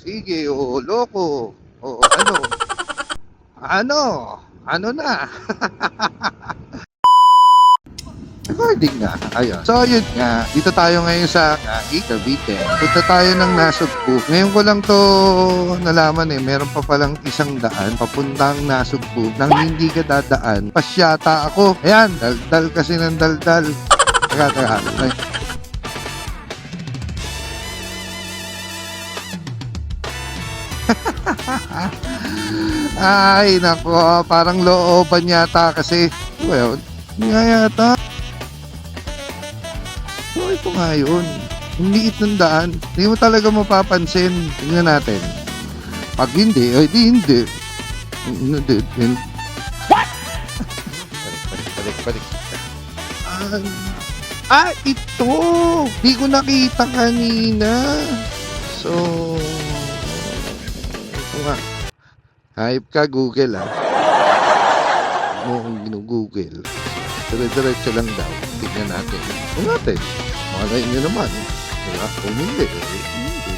sige, o loko. O ano? Ano? Ano na? Recording nga. Ayun. So, yun nga. Dito tayo ngayon sa Nagi, Cavite. Punta tayo ng Nasugbu. Ngayon ko lang to nalaman eh. Meron pa palang isang daan papuntang Nasugbu nang hindi ka dadaan. Pasyata ako. Ayan. Daldal kasi ng daldal. Teka, teka. Ay. Ay, nako, parang looban yata kasi. Well, hindi nga yata. So, ito nga yun. Ang liit ng daan. Hindi mo talaga mapapansin. Tingnan natin. Pag hindi, ay di hindi. Hindi, hindi. What? balik, balik, balik, balik. Ah, ah, ito! Di ko nakita kanina. So, ito nga. Hype ka, Google ah. Mo kung ginugoogle. Dire-diretso lang daw. Tignan natin. Kung natin. Malay nyo naman. Diba? Kung hindi, eh, hindi.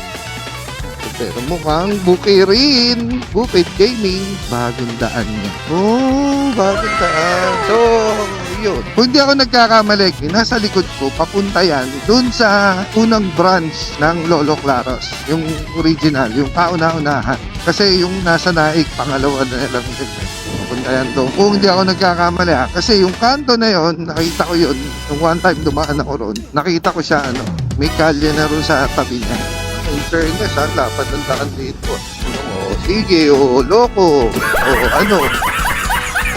Pero mukhang bukay rin. Bukid Gaming. Bagong daan niya. Oh, bagong daan. So, yun. Kung hindi ako nagkakamali, nasa likod ko, papunta yan dun sa unang branch ng Lolo Claros. Yung original, yung kauna-unahan. Kasi yung nasa naik, pangalawa na lang din. Papunta yan doon. Kung hindi ako nagkakamali ha. Kasi yung kanto na yon nakita ko yun. Yung one time dumaan ako roon, nakita ko siya ano, may kalye na roon sa tabi niya. In fairness ha, lapad ng daan dito. O, sige, o, loko. O, ano?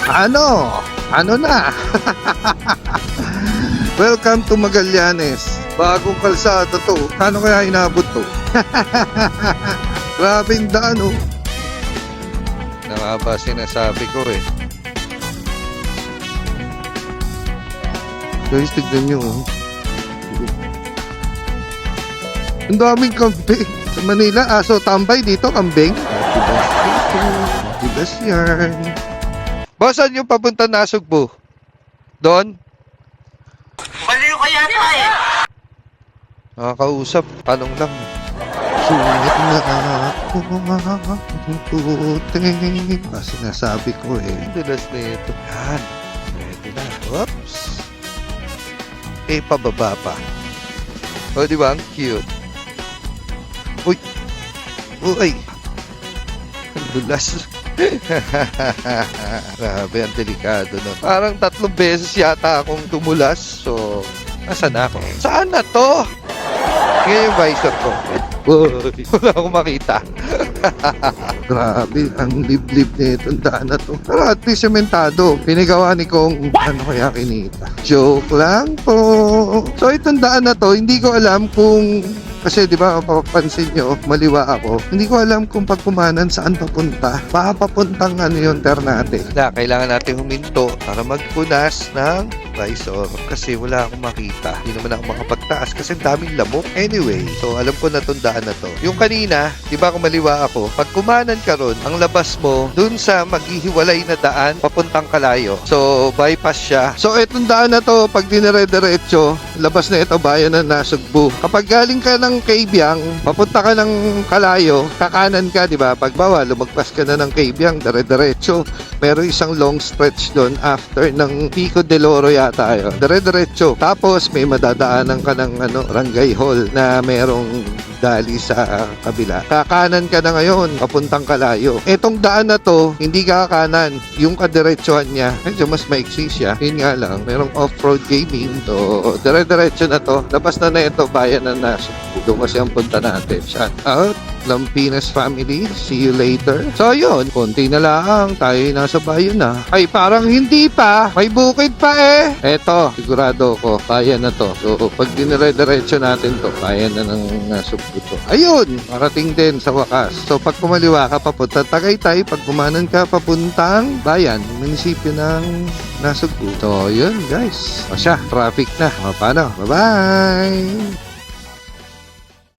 Ano? Ano na? Welcome to Magallanes. Bagong kalsada to. Paano kaya inabot to? Grabing daan oh. Nakaba sinasabi ko eh. Guys, tignan nyo oh. Ang daming kambing. Sa Manila, aso tambay dito, kambing. Dilas yan. Boss, saan yung papunta na Sugbo? Doon? Baliw ka yata eh. Nakakausap, tanong lang. Sulit na ako ang puti. Ah, sinasabi ko eh. Dulas na ito. Yan. Pwede na. Oops. Eh, pababa pa. O, di ba? Ang cute. Uy. Uy. Ang dulas. Grabe, ang delikado no. Parang tatlong beses yata akong tumulas. So, nasa na ako? Saan na to? Ngayon yung visor ko. Uy, wala akong makita. Grabe, ang liblib na itong daan na to. Pero at least sementado. Pinigawa ni Kong, ano kaya kinita? Joke lang po. So itong daan na to, hindi ko alam kung kasi di ba papansin nyo, maliwa ako. Hindi ko alam kung pagkumanan saan papunta. Baka papuntang ano yung Ternate. Na, kailangan natin huminto para magpunas ng visor kasi wala akong makita. Hindi naman ako makapagtaas kasi daming lamok. Anyway, so alam ko na tong daan na to. Yung kanina, di ba kung maliwa ako, pag kumanan ka ron, ang labas mo dun sa maghihiwalay na daan papuntang Kalayo. So, bypass siya. So, itong daan na to, pag dinire-diretso, labas na ito bayan ng Nasugbu. Kapag galing ka ng Kaybiang, papunta ka ng Kalayo, kakanan ka, di ba? Pagbawa, lumagpas ka na ng Kaybiang, dire-diretso. Meron isang long stretch doon after ng Pico de Loro yata yun. Dire-diretso. Tapos may madadaanan ka ng ano, Rangay Hall na merong dali sa kabila. Kakanan ka na ngayon, papuntang Kalayo. Etong daan na to, hindi ka kanan. Yung kadiretsuhan niya, medyo mas maiksi siya. Yun nga lang, merong off-road gaming. So, dire-diretso na to. Labas na na ito, bayan na nasa. Doon kasi punta natin. Shout out, Lampinas family. See you later. So, yun. Konti na lang. Tayo nasa bayan na. Ay, parang hindi pa. May bukid pa eh. Eto, sigurado ko. Bayan na to. So, pag dinire-diretso natin to, bayan na ng uh, subbuto. Ayun, marating din sa wakas. So, pag kumaliwa ka papunta Tagaytay, pag kumanan ka papuntang bayan, munisipyo ng Nasugbu. So, yun guys. O siya, traffic na. O, paano? Bye-bye!